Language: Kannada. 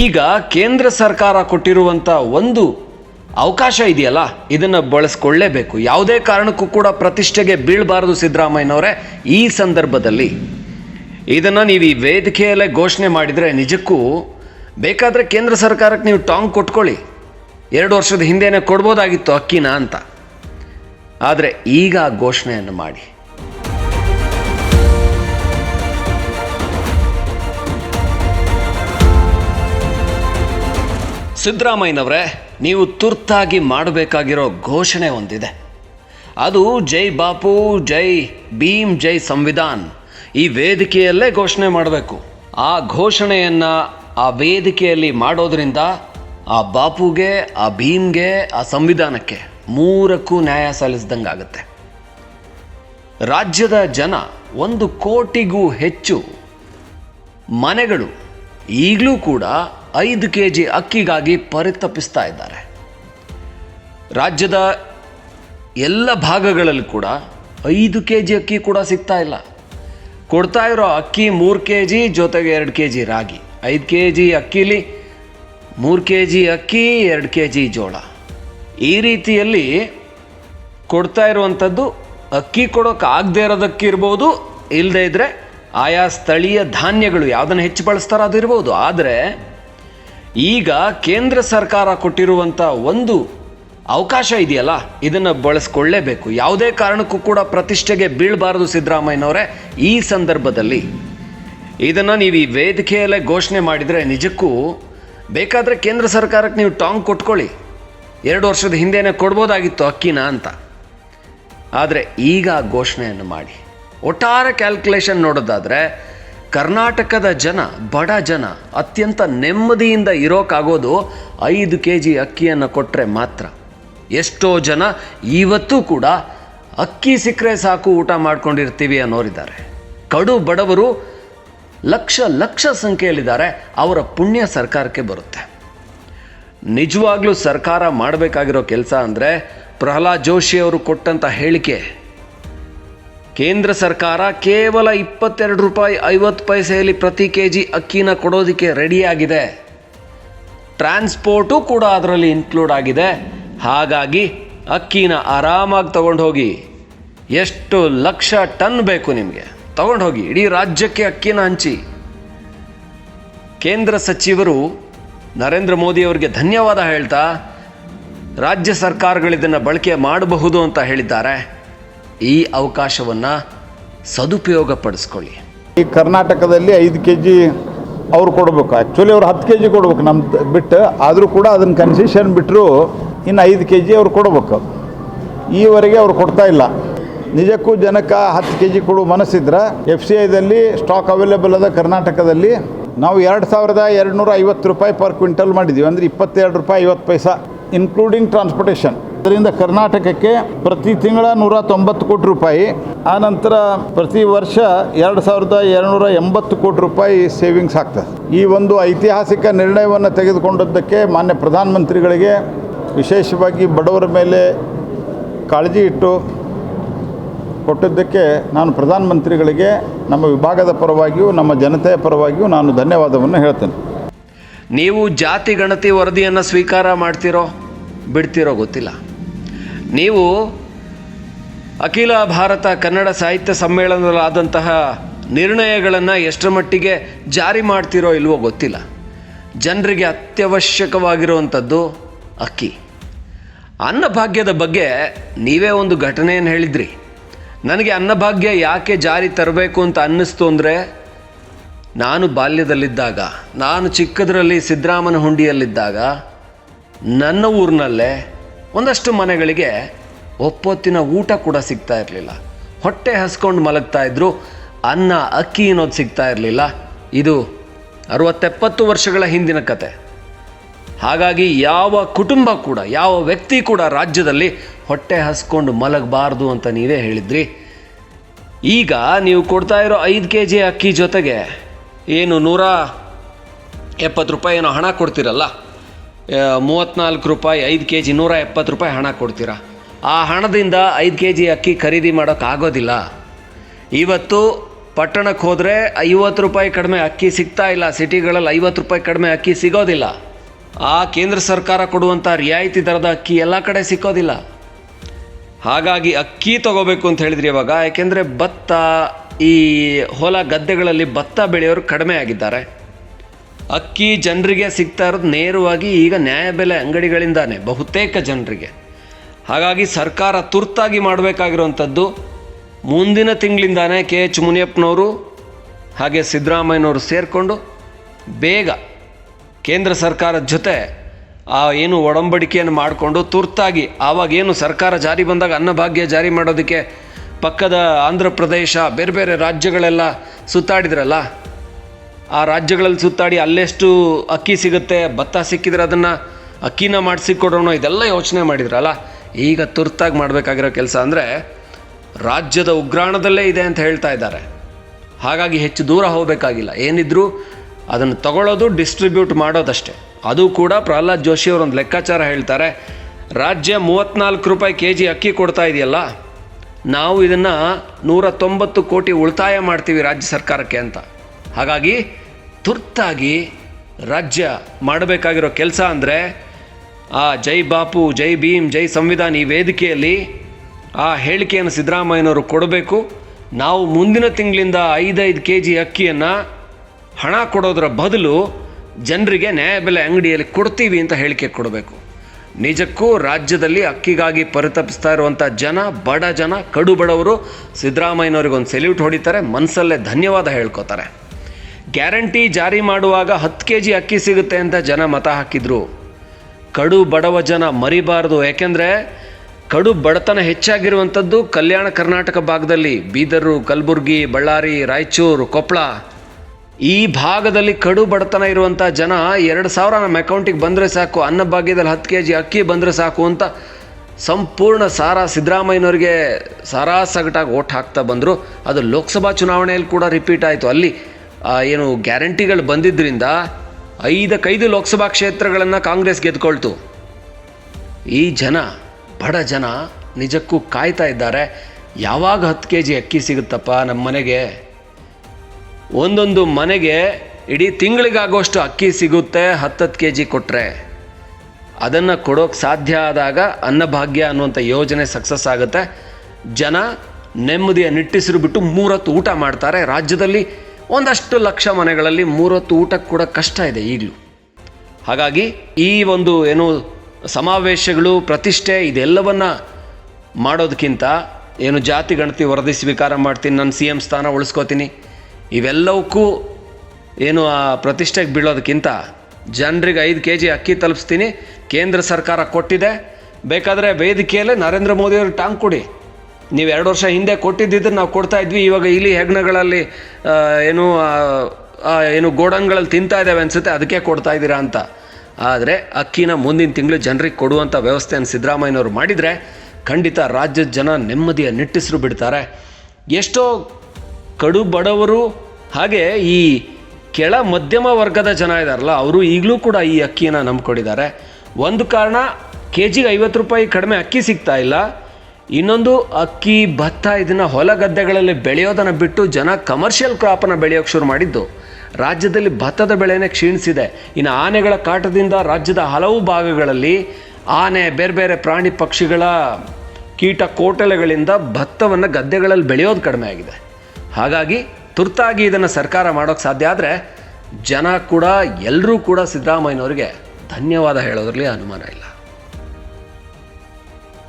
ಈಗ ಕೇಂದ್ರ ಸರ್ಕಾರ ಕೊಟ್ಟಿರುವಂಥ ಒಂದು ಅವಕಾಶ ಇದೆಯಲ್ಲ, ಇದನ್ನು ಬಳಸ್ಕೊಳ್ಳೇಬೇಕು. ಯಾವುದೇ ಕಾರಣಕ್ಕೂ ಕೂಡ ಪ್ರತಿಷ್ಠೆಗೆ ಬೀಳಬಾರದು ಸಿದ್ದರಾಮಯ್ಯನವರೇ ಈ ಸಂದರ್ಭದಲ್ಲಿ. ಇದನ್ನು ನೀವು ಈ ವೇದಿಕೆಯಲ್ಲೇ ಘೋಷಣೆ ಮಾಡಿದರೆ ನಿಜಕ್ಕೂ ಬೇಕಾದರೆ ಕೇಂದ್ರ ಸರ್ಕಾರಕ್ಕೆ ನೀವು ಟಾಂಗ್ ಕೊಟ್ಕೊಳ್ಳಿ. ಎರಡು ವರ್ಷದ ಹಿಂದೆನೇ ಕೊಡ್ಬೋದಾಗಿತ್ತು ಅಕ್ಕಿನ ಅಂತ. ಆದರೆ ಈಗ ಘೋಷಣೆಯನ್ನು ಮಾಡಿ. ಸಿದ್ದರಾಮಯ್ಯನವರೇ, ನೀವು ತುರ್ತಾಗಿ ಮಾಡಬೇಕಾಗಿರೋ ಘೋಷಣೆ ಒಂದಿದೆ. ಅದು ಜೈ ಬಾಪು, ಜೈ ಭೀಮ್, ಜೈ ಸಂವಿಧಾನ್. ಈ ವೇದಿಕೆಯಲ್ಲೇ ಘೋಷಣೆ ಮಾಡಬೇಕು. ಆ ಘೋಷಣೆಯನ್ನು ಆ ವೇದಿಕೆಯಲ್ಲಿ ಮಾಡೋದರಿಂದ ಆ ಬಾಪುಗೆ, ಆ ಭೀಮ್ಗೆ, ಆ ಸಂವಿಧಾನಕ್ಕೆ ಮೂರಕ್ಕೂ ನ್ಯಾಯ ಸಲ್ಲಿಸ್ದಂಗಾಗತ್ತೆ ರಾಜ್ಯದ ಜನ ಒಂದು ಕೋಟಿಗೂ ಹೆಚ್ಚು ಮನೆಗಳು ಈಗಲೂ ಕೂಡ ಐದು ಕೆ ಜಿ ಅಕ್ಕಿಗಾಗಿ ಪರಿತಪಿಸ್ತಾ ಇದ್ದಾರೆ. ರಾಜ್ಯದ ಎಲ್ಲ ಭಾಗಗಳಲ್ಲಿ ಕೂಡ ಐದು ಕೆ ಜಿ ಅಕ್ಕಿ ಕೂಡ ಸಿಗ್ತಾ ಇಲ್ಲ. ಕೊಡ್ತಾ ಇರೋ ಅಕ್ಕಿ ಮೂರು ಕೆ ಜಿ ಜೊತೆಗೆ ಎರಡು ಕೆ ಜಿ ರಾಗಿ. ಐದು ಕೆ ಜಿ ಅಕ್ಕಿಲಿ, ಮೂರು ಕೆ ಜಿ ಅಕ್ಕಿ, ಎರಡು ಕೆ ಜಿ ಜೋಳ. ಈ ರೀತಿಯಲ್ಲಿ ಕೊಡ್ತಾ ಇರುವಂಥದ್ದು ಅಕ್ಕಿ ಕೊಡೋಕೆ ಇರೋದಕ್ಕೆ ಇರ್ಬೋದು ಇಲ್ಲದೇ ಇದ್ದರೆ ಆಯಾ ಸ್ಥಳೀಯ ಧಾನ್ಯಗಳು ಯಾವುದನ್ನು ಹೆಚ್ಚು ಬಳಸ್ತಾರೋ ಅದು ಇರ್ಬೋದು. ಆದರೆ ಈಗ ಕೇಂದ್ರ ಸರ್ಕಾರ ಕೊಟ್ಟಿರುವಂಥ ಒಂದು ಅವಕಾಶ ಇದೆಯಲ್ಲ, ಇದನ್ನು ಬಳಸ್ಕೊಳ್ಳೇಬೇಕು. ಯಾವುದೇ ಕಾರಣಕ್ಕೂ ಕೂಡ ಪ್ರತಿಷ್ಠೆಗೆ ಬೀಳಬಾರದು ಸಿದ್ದರಾಮಯ್ಯನವರೇ ಈ ಸಂದರ್ಭದಲ್ಲಿ. ಇದನ್ನು ನೀವು ಈ ವೇದಿಕೆಯಲ್ಲೇ ಘೋಷಣೆ ಮಾಡಿದರೆ ನಿಜಕ್ಕೂ ಬೇಕಾದರೆ ಕೇಂದ್ರ ಸರ್ಕಾರಕ್ಕೆ ನೀವು ಟಾಂಗ್ ಕೊಟ್ಕೊಳ್ಳಿ. ಎರಡು ವರ್ಷದ ಹಿಂದೆನೇ ಕೊಡ್ಬೋದಾಗಿತ್ತು ಅಕ್ಕಿನ ಅಂತ. ಆದರೆ ಈಗ ಘೋಷಣೆಯನ್ನು ಮಾಡಿ. ಒಟ್ಟಾರೆ ಕ್ಯಾಲ್ಕುಲೇಷನ್ ನೋಡೋದಾದರೆ ಕರ್ನಾಟಕದ ಜನ, ಬಡ ಜನ ಅತ್ಯಂತ ನೆಮ್ಮದಿಯಿಂದ ಇರೋಕ್ಕಾಗೋದು ಐದು ಕೆ ಜಿ ಅಕ್ಕಿಯನ್ನು ಕೊಟ್ಟರೆ ಮಾತ್ರ. ಎಷ್ಟೋ ಜನ ಇವತ್ತೂ ಕೂಡ ಅಕ್ಕಿ ಸಿಕ್ಕರೆ ಸಾಕು ಊಟ ಮಾಡ್ಕೊಂಡಿರ್ತೀವಿ ಅನ್ನೋರಿದ್ದಾರೆ. ಕಡು ಬಡವರು ಲಕ್ಷ ಲಕ್ಷ ಸಂಖ್ಯೆಯಲ್ಲಿದ್ದಾರೆ, ಅವರ ಪುಣ್ಯ ಸರ್ಕಾರಕ್ಕೆ ಬರುತ್ತೆ. ನಿಜವಾಗ್ಲೂ ಸರ್ಕಾರ ಮಾಡಬೇಕಾಗಿರೋ ಕೆಲಸ ಅಂದರೆ ಪ್ರಹ್ಲಾದ್ ಜೋಶಿ ಅವರು ಕೊಟ್ಟಂಥ ಹೇಳಿಕೆ ಕೇಂದ್ರ ಸರ್ಕಾರ ಕೇವಲ ಇಪ್ಪತ್ತೆರಡು ರೂಪಾಯಿ ಐವತ್ತು ಪೈಸೆಯಲ್ಲಿ ಪ್ರತಿ ಕೆ ಜಿ ಅಕ್ಕಿನ ಕೊಡೋದಕ್ಕೆ ರೆಡಿಯಾಗಿದೆ. ಟ್ರಾನ್ಸ್ಪೋರ್ಟು ಕೂಡ ಅದರಲ್ಲಿ ಇನ್ಕ್ಲೂಡ್ ಆಗಿದೆ. ಹಾಗಾಗಿ ಅಕ್ಕಿನ ಆರಾಮಾಗಿ ತಗೊಂಡು ಹೋಗಿ ಎಷ್ಟು ಲಕ್ಷ ಟನ್ ಬೇಕು ನಿಮಗೆ? ತಗೊಂಡು ಹೋಗಿ ಇಡೀ ರಾಜ್ಯಕ್ಕೆ ಅಕ್ಕಿನ ಹಂಚಿ. ಕೇಂದ್ರ ಸಚಿವರು ನರೇಂದ್ರ ಮೋದಿ ಅವರಿಗೆ ಧನ್ಯವಾದ ಹೇಳ್ತಾ, ರಾಜ್ಯ ಸರ್ಕಾರಗಳಿದನ್ನು ಬಳಕೆ ಮಾಡಬಹುದು ಅಂತ ಹೇಳಿದ್ದಾರೆ. ಈ ಅವಕಾಶವನ್ನು ಸದುಪಯೋಗ ಪಡಿಸ್ಕೊಳ್ಳಿ ಈ ಕರ್ನಾಟಕದಲ್ಲಿ ಐದು ಕೆ ಜಿ ಅವ್ರು ಕೊಡಬೇಕು. ಆ್ಯಕ್ಚುಲಿ ಅವ್ರು ಹತ್ತು ಕೆ ಜಿ ಕೊಡ್ಬೇಕು ನಮ್ಮ ಬಿಟ್ಟು. ಆದರೂ ಕೂಡ ಅದನ್ನು ಕನ್ಸೆಷನ್ ಬಿಟ್ಟರು ಇನ್ನು ಐದು ಕೆ ಜಿ ಅವ್ರು ಕೊಡಬೇಕು. ಈವರೆಗೆ ಅವ್ರು ಕೊಡ್ತಾ ಇಲ್ಲ. ನಿಜಕ್ಕೂ ಜನಕ್ಕೆ ಹತ್ತು ಕೆ ಜಿ ಕೊಡುವ ಮನಸ್ಸಿದ್ರೆ ಎಫ್ ಸಿ ಐದಲ್ಲಿ ಸ್ಟಾಕ್ ಅವೈಲೇಬಲ್ ಅದ ಕರ್ನಾಟಕದಲ್ಲಿ. ನಾವು ಎರಡು ಸಾವಿರದ ಎರಡು ನೂರ ಐವತ್ತು ರೂಪಾಯಿ ಪರ್ ಕ್ವಿಂಟಲ್ ಮಾಡಿದ್ದೀವಿ ಅಂದರೆ ಇಪ್ಪತ್ತೆರಡು ರೂಪಾಯಿ ಐವತ್ತು ಪೈಸಾ ಇನ್ಕ್ಲೂಡಿಂಗ್ ಟ್ರಾನ್ಸ್ಪೋರ್ಟೇಷನ್ ಅದರಿಂದ ಕರ್ನಾಟಕಕ್ಕೆ ಪ್ರತಿ ತಿಂಗಳ ನೂರ ತೊಂಬತ್ತು ಕೋಟಿ ರೂಪಾಯಿ ಆನಂತರ ಪ್ರತಿ ವರ್ಷ ಎರಡು ಸಾವಿರದ ಎರಡುನೂರ ಎಂಬತ್ತು ಕೋಟಿ ರೂಪಾಯಿ ಸೇವಿಂಗ್ಸ್ ಆಗ್ತದೆ. ಈ ಒಂದು ಐತಿಹಾಸಿಕ ನಿರ್ಣಯವನ್ನು ತೆಗೆದುಕೊಂಡದ್ದಕ್ಕೆ ಮಾನ್ಯ ಪ್ರಧಾನಮಂತ್ರಿಗಳಿಗೆ ವಿಶೇಷವಾಗಿ ಬಡವರ ಮೇಲೆ ಕಾಳಜಿ ಇಟ್ಟು ಕೊಟ್ಟಿದ್ದಕ್ಕೆ ನಾನು ಪ್ರಧಾನಮಂತ್ರಿಗಳಿಗೆ, ನಮ್ಮ ವಿಭಾಗದ ಪರವಾಗಿಯೂ, ನಮ್ಮ ಜನತೆಯ ಪರವಾಗಿಯೂ ನಾನು ಧನ್ಯವಾದವನ್ನು ಹೇಳ್ತೇನೆ. ನೀವು ಜಾತಿ ಗಣತಿ ವರದಿಯನ್ನು ಸ್ವೀಕಾರ ಮಾಡ್ತಿರೋ, ಬಿಡ್ತಿರೋ ಗೊತ್ತಿಲ್ಲ. ನೀವು ಅಖಿಲ ಭಾರತ ಕನ್ನಡ ಸಾಹಿತ್ಯ ಸಮ್ಮೇಳನದಲ್ಲಾದಂತಹ ನಿರ್ಣಯಗಳನ್ನು ಎಷ್ಟರ ಮಟ್ಟಿಗೆ ಜಾರಿ ಮಾಡ್ತಿರೋ ಇಲ್ವೋ ಗೊತ್ತಿಲ್ಲ. ಜನರಿಗೆ ಅತ್ಯವಶ್ಯಕವಾಗಿರುವಂಥದ್ದು ಅಕ್ಕಿ. ಅನ್ನಭಾಗ್ಯದ ಬಗ್ಗೆ ನೀವೇ ಒಂದು ಘಟನೆಯನ್ನು ಹೇಳಿದ್ರಿ. ನನಗೆ ಅನ್ನಭಾಗ್ಯ ಯಾಕೆ ಜಾರಿ ತರಬೇಕು ಅಂತ ಅನ್ನಿಸ್ತು ಅಂದರೆ, ನಾನು ಬಾಲ್ಯದಲ್ಲಿದ್ದಾಗ, ನಾನು ಚಿಕ್ಕದರಲ್ಲಿ ಸಿದ್ದರಾಮನ ಹುಂಡಿಯಲ್ಲಿದ್ದಾಗ, ನನ್ನ ಊರಿನಲ್ಲೇ ಒಂದಷ್ಟು ಮನೆಗಳಿಗೆ ಒಪ್ಪೊತ್ತಿನ ಊಟ ಕೂಡ ಸಿಗ್ತಾ ಇರಲಿಲ್ಲ. ಹೊಟ್ಟೆ ಹಸ್ಕೊಂಡು ಮಲಗ್ತಾ ಇದ್ರು, ಅನ್ನ, ಅಕ್ಕಿ ಅನ್ನೋದು ಸಿಗ್ತಾ ಇರಲಿಲ್ಲ. ಇದು ಅರವತ್ತೆಪ್ಪತ್ತು ವರ್ಷಗಳ ಹಿಂದಿನ ಕತೆ. ಹಾಗಾಗಿ ಯಾವ ಕುಟುಂಬ ಕೂಡ, ಯಾವ ವ್ಯಕ್ತಿ ಕೂಡ ರಾಜ್ಯದಲ್ಲಿ ಹೊಟ್ಟೆ ಹಸ್ಕೊಂಡು ಮಲಗಬಾರ್ದು ಅಂತ ನೀವೇ ಹೇಳಿದ್ರಿ. ಈಗ ನೀವು ಕೊಡ್ತಾ ಇರೋ ಐದು ಕೆ ಜಿ ಅಕ್ಕಿ ಜೊತೆಗೆ ಏನು ನೂರ ಎಪ್ಪತ್ತು ರೂಪಾಯಿ ಏನೋ ಹಣ ಕೊಡ್ತೀರಲ್ಲ? ಮೂವತ್ತ್ನಾಲ್ಕು ರೂಪಾಯಿ, ಐದು ಕೆ ಜಿ ನೂರ ಎಪ್ಪತ್ತು ರೂಪಾಯಿ ಹಣ ಕೊಡ್ತೀರಾ? ಆ ಹಣದಿಂದ ಐದು ಕೆ ಜಿ ಅಕ್ಕಿ ಖರೀದಿ ಮಾಡೋಕ್ಕಾಗೋದಿಲ್ಲ ಇವತ್ತು ಪಟ್ಟಣಕ್ಕೆ ಹೋದರೆ ಐವತ್ತು ರೂಪಾಯಿ ಕಡಿಮೆ ಅಕ್ಕಿ ಸಿಗ್ತಾ ಇಲ್ಲ. ಸಿಟಿಗಳಲ್ಲಿ ಐವತ್ತು ರೂಪಾಯಿ ಕಡಿಮೆ ಅಕ್ಕಿ ಸಿಗೋದಿಲ್ಲ. ಆ ಕೇಂದ್ರ ಸರ್ಕಾರ ಕೊಡುವಂಥ ರಿಯಾಯಿತಿ ದರದ ಅಕ್ಕಿ ಎಲ್ಲ ಕಡೆ ಸಿಕ್ಕೋದಿಲ್ಲ. ಹಾಗಾಗಿ ಅಕ್ಕಿ ತಗೋಬೇಕು ಅಂತ ಹೇಳಿದ್ರಿ ಇವಾಗ. ಯಾಕೆಂದರೆ ಭತ್ತ, ಈ ಹೊಲ ಗದ್ದೆಗಳಲ್ಲಿ ಭತ್ತ ಬೆಳೆಯೋರು ಕಡಿಮೆ ಆಗಿದ್ದಾರೆ. ಅಕ್ಕಿ ಜನರಿಗೆ ಸಿಗ್ತಾ ಇರೋದು ನೇರವಾಗಿ ಈಗ ನ್ಯಾಯಬೆಲೆ ಅಂಗಡಿಗಳಿಂದಾನೆ, ಬಹುತೇಕ ಜನರಿಗೆ. ಹಾಗಾಗಿ ಸರ್ಕಾರ ತುರ್ತಾಗಿ ಮಾಡಬೇಕಾಗಿರುವಂಥದ್ದು ಮುಂದಿನ ತಿಂಗಳಿಂದಾನೆ ಕೆ ಎಚ್ ಮುನಿಯಪ್ಪನವರು ಹಾಗೆ ಸಿದ್ದರಾಮಯ್ಯನವರು ಸೇರಿಕೊಂಡು ಬೇಗ ಕೇಂದ್ರ ಸರ್ಕಾರದ ಜೊತೆ ಆ ಏನು ಒಡಂಬಡಿಕೆಯನ್ನು ಮಾಡಿಕೊಂಡು ತುರ್ತಾಗಿ, ಆವಾಗ ಏನು ಸರ್ಕಾರ ಜಾರಿ ಬಂದಾಗ ಅನ್ನಭಾಗ್ಯ ಜಾರಿ ಮಾಡೋದಕ್ಕೆ ಪಕ್ಕದ ಆಂಧ್ರ ಪ್ರದೇಶ, ಬೇರೆ ಬೇರೆ ರಾಜ್ಯಗಳೆಲ್ಲ ಸುತ್ತಾಡಿದ್ರಲ್ಲ ಆ ರಾಜ್ಯಗಳಲ್ಲಿ ಸುತ್ತಾಡಿ ಅಲ್ಲೆಷ್ಟು ಅಕ್ಕಿ ಸಿಗುತ್ತೆ, ಭತ್ತ ಸಿಕ್ಕಿದ್ರೆ ಅದನ್ನು ಅಕ್ಕಿನ ಮಾಡಿಸಿ ಕೊಡೋಣ ಇದೆಲ್ಲ ಯೋಚನೆ ಮಾಡಿದ್ರಲ್ಲ ಈಗ ತುರ್ತಾಗಿ ಮಾಡಬೇಕಾಗಿರೋ ಕೆಲಸ ಅಂದರೆ ರಾಜ್ಯದ ಉಗ್ರಾಣದಲ್ಲೇ ಇದೆ ಅಂತ ಹೇಳ್ತಾ ಇದ್ದಾರೆ. ಹಾಗಾಗಿ ಹೆಚ್ಚು ದೂರ ಹೋಗಬೇಕಾಗಿಲ್ಲ. ಏನಿದ್ರೂ ಅದನ್ನು ತಗೊಳ್ಳೋದು ಡಿಸ್ಟ್ರಿಬ್ಯೂಟ್ ಮಾಡೋದಷ್ಟೇ. ಅದು ಕೂಡ ಪ್ರಹ್ಲಾದ್ ಜೋಶಿ ಅವರೊಂದು ಲೆಕ್ಕಾಚಾರ ಹೇಳ್ತಾರೆ, ರಾಜ್ಯ ಮೂವತ್ತ್ನಾಲ್ಕು ರೂಪಾಯಿ ಕೆ ಜಿ ಅಕ್ಕಿ ಕೊಡ್ತಾ ಇದೆಯಲ್ಲ, ನಾವು ಇದನ್ನು ನೂರ ತೊಂಬತ್ತು ಕೋಟಿ ಉಳಿತಾಯ ಮಾಡ್ತೀವಿ ರಾಜ್ಯ ಸರ್ಕಾರಕ್ಕೆ ಅಂತ. ಹಾಗಾಗಿ ತುರ್ತಾಗಿ ರಾಜ್ಯ ಮಾಡಬೇಕಾಗಿರೋ ಕೆಲಸ ಅಂದರೆ, ಆ ಜೈ ಬಾಪು, ಜೈ ಭೀಮ್, ಜೈ ಸಂವಿಧಾನ ಈ ವೇದಿಕೆಯಲ್ಲಿ ಆ ಹೇಳಿಕೆಯನ್ನು ಸಿದ್ದರಾಮಯ್ಯನವರು ಕೊಡಬೇಕು. ನಾವು ಮುಂದಿನ ತಿಂಗಳಿಂದ ಐದೈದು ಕೆ ಜಿ ಅಕ್ಕಿಯನ್ನು ಹಣ ಕೊಡೋದರ ಬದಲು ಜನರಿಗೆ ನ್ಯಾಯಬೆಲೆ ಅಂಗಡಿಯಲ್ಲಿ ಕೊಡ್ತೀವಿ ಅಂತ ಹೇಳಿಕೆ ಕೊಡಬೇಕು. ನಿಜಕ್ಕೂ ರಾಜ್ಯದಲ್ಲಿ ಅಕ್ಕಿಗಾಗಿ ಪರಿತಪಿಸ್ತಾ ಇರುವಂಥ ಜನ, ಬಡ ಜನ, ಕಡು ಬಡವರು ಸಿದ್ದರಾಮಯ್ಯನವ್ರಿಗೆ ಒಂದು ಸೆಲ್ಯೂಟ್ ಹೊಡಿತಾರೆ, ಮನಸ್ಸಲ್ಲೇ ಧನ್ಯವಾದ ಹೇಳ್ಕೊತಾರೆ. ಗ್ಯಾರಂಟಿ ಜಾರಿ ಮಾಡುವಾಗ ಹತ್ತು ಕೆ ಜಿ ಅಕ್ಕಿ ಸಿಗುತ್ತೆ ಅಂತ ಜನ ಮತ ಹಾಕಿದ್ರು. ಕಡು ಬಡವ ಜನ ಮರಿಬಾರದು, ಯಾಕೆಂದರೆ ಕಡು ಬಡತನ ಹೆಚ್ಚಾಗಿರುವಂಥದ್ದು ಕಲ್ಯಾಣ ಕರ್ನಾಟಕ ಭಾಗದಲ್ಲಿ. ಬೀದರು, ಕಲಬುರ್ಗಿ, ಬಳ್ಳಾರಿ, ರಾಯಚೂರು ಕೊಪ್ಪಳ ಈ ಭಾಗದಲ್ಲಿ ಕಡು ಬಡತನ ಇರುವಂಥ ಜನ ಎರಡು ಸಾವಿರ ನಮ್ಮ ಅಕೌಂಟಿಗೆ ಬಂದರೆ ಸಾಕು, ಅನ್ನ ಭಾಗ್ಯದಲ್ಲಿ ಹತ್ತು ಕೆ ಜಿ ಅಕ್ಕಿ ಬಂದರೆ ಸಾಕು ಅಂತ ಸಂಪೂರ್ಣ ಸಾರ ಸಿದ್ದರಾಮಯ್ಯನವ್ರಿಗೆ ಸಾರಾ ಸಗಟಾಗಿ ಓಟ್ ಹಾಕ್ತಾ ಬಂದರು. ಅದು ಲೋಕಸಭಾ ಚುನಾವಣೆಯಲ್ಲಿ ಕೂಡ ರಿಪೀಟ್ ಆಯಿತು. ಅಲ್ಲಿ ಏನು ಗ್ಯಾರಂಟಿಗಳು ಬಂದಿದ್ದರಿಂದ ಐದಕ್ಕೈದು ಲೋಕಸಭಾ ಕ್ಷೇತ್ರಗಳನ್ನು ಕಾಂಗ್ರೆಸ್ ಗೆದ್ಕೊಳ್ತು. ಈ ಜನ, ಬಡ ಜನ ನಿಜಕ್ಕೂ ಕಾಯ್ತಾ ಇದ್ದಾರೆ. ಯಾವಾಗ ಹತ್ತು ಕೆ ಜಿ ಅಕ್ಕಿ ಸಿಗುತ್ತಪ್ಪ ನಮ್ಮ ಮನೆಗೆ? ಒಂದೊಂದು ಮನೆಗೆ ಇಡೀ ತಿಂಗಳಿಗಾಗೋಷ್ಟು ಅಕ್ಕಿ ಸಿಗುತ್ತೆ, ಹತ್ತತ್ತು ಕೆ ಜಿ ಕೊಟ್ಟರೆ ಅದನ್ನು ಕೊಡೋಕ್ಕೆ ಸಾಧ್ಯ ಆದಾಗ ಅನ್ನಭಾಗ್ಯ ಅನ್ನುವಂಥ ಯೋಜನೆ ಸಕ್ಸಸ್ ಆಗುತ್ತೆ. ಜನ ನೆಮ್ಮದಿಯ ನಿಟ್ಟಿಸಿರು ಬಿಟ್ಟು ಮೂರತ್ತು ಊಟ ಮಾಡ್ತಾರೆ. ರಾಜ್ಯದಲ್ಲಿ ಒಂದಷ್ಟು ಲಕ್ಷ ಮನೆಗಳಲ್ಲಿ ಮೂರೊತ್ತು ಊಟಕ್ಕೆ ಕೂಡ ಕಷ್ಟ ಇದೆ ಈಗಲೂ. ಹಾಗಾಗಿ ಈ ಒಂದು ಏನು ಸಮಾವೇಶಗಳು, ಪ್ರತಿಷ್ಠೆ ಇದೆಲ್ಲವನ್ನು ಮಾಡೋದಕ್ಕಿಂತ ಏನು ಜಾತಿ, ಗಣತಿ ವರದಿ ಸ್ವೀಕಾರ ಮಾಡ್ತೀನಿ ನಾನು ಸಿ ಎಂ ಸ್ಥಾನ ಉಳಿಸ್ಕೋತೀನಿ. ಇವೆಲ್ಲವಕ್ಕೂ ಏನು ಆ ಪ್ರತಿಷ್ಠೆಗೆ ಬೀಳೋದಕ್ಕಿಂತ ಜನರಿಗೆ ಐದು ಕೆ ಜಿ ಅಕ್ಕಿ ತಲುಪಿಸ್ತೀನಿ. ಕೇಂದ್ರ ಸರ್ಕಾರ ಕೊಟ್ಟಿದೆ. ಬೇಕಾದರೆ ವೇದಿಕೆಯಲ್ಲೇ ನರೇಂದ್ರ ಮೋದಿಯವರು ಟಾಂಗ್ ಕೊಡಿ. ನೀವು ಎರಡು ವರ್ಷ ಹಿಂದೆ ಕೊಟ್ಟಿದ್ದಿದ್ರೆ ನಾವು ಕೊಡ್ತಾ ಇದ್ವಿ. ಇವಾಗ ಇಲ್ಲಿ ಹೆಗ್ಣಗಳಲ್ಲಿ ಏನು ಏನು ಗೋಡನ್ಗಳಲ್ಲಿ ತಿಂತಾ ಇದ್ದಾವೆ ಅನಿಸುತ್ತೆ. ಅದಕ್ಕೆ ಕೊಡ್ತಾ ಇದ್ದೀರಾ ಅಂತ. ಆದರೆ ಅಕ್ಕಿನ ಮುಂದಿನ ತಿಂಗಳು ಜನರಿಗೆ ಕೊಡುವಂಥ ವ್ಯವಸ್ಥೆಯನ್ನು ಸಿದ್ದರಾಮಯ್ಯನವರು ಮಾಡಿದರೆ ಖಂಡಿತ ರಾಜ್ಯದ ಜನ ನೆಮ್ಮದಿಯ ನಿಟ್ಟಿಸರು ಬಿಡ್ತಾರೆ. ಎಷ್ಟೋ ಕಡು ಬಡವರು ಹಾಗೆ ಈ ಕೆಳ ಮಧ್ಯಮ ವರ್ಗದ ಜನ ಇದ್ದಾರಲ್ಲ ಅವರು ಈಗಲೂ ಕೂಡ ಈ ಅಕ್ಕಿಯನ್ನು ನಂಬ್ಕೊಂಡಿದ್ದಾರೆ. ಒಂದು ಕಾರಣ ಕೆ ಜಿಗೆ ಐವತ್ತು ರೂಪಾಯಿ ಕಡಿಮೆ ಅಕ್ಕಿ ಸಿಗ್ತಾ ಇಲ್ಲ. ಇನ್ನೊಂದು, ಅಕ್ಕಿ, ಭತ್ತ ಇದನ್ನು ಹೊಲ ಗದ್ದೆಗಳಲ್ಲಿ ಬೆಳೆಯೋದನ್ನು ಬಿಟ್ಟು ಜನ ಕಮರ್ಷಿಯಲ್ ಕ್ರಾಪನ್ನು ಬೆಳೆಯೋಕ್ಕೆ ಶುರು ಮಾಡಿದ್ದು. ರಾಜ್ಯದಲ್ಲಿ ಭತ್ತದ ಬೆಳೆನೇ ಕ್ಷೀಣಿಸಿದೆ. ಇನ್ನು ಆನೆಗಳ ಕಾಟದಿಂದ ರಾಜ್ಯದ ಹಲವು ಭಾಗಗಳಲ್ಲಿ ಆನೆ, ಬೇರೆ ಬೇರೆ ಪ್ರಾಣಿ ಪಕ್ಷಿಗಳ ಕೀಟ ಕೋಟಲೆಗಳಿಂದ ಭತ್ತವನ್ನು ಗದ್ದೆಗಳಲ್ಲಿ ಬೆಳೆಯೋದು ಕಡಿಮೆ ಆಗಿದೆ. ಹಾಗಾಗಿ ತುರ್ತಾಗಿ ಇದನ್ನು ಸರ್ಕಾರ ಮಾಡೋಕ್ಕೆ ಸಾಧ್ಯ ಆದರೆ ಜನ ಕೂಡ ಎಲ್ಲರೂ ಕೂಡ ಸಿದ್ದರಾಮಯ್ಯನವರಿಗೆ ಧನ್ಯವಾದ ಹೇಳೋದ್ರಲ್ಲಿ ಅನುಮಾನ ಇಲ್ಲ.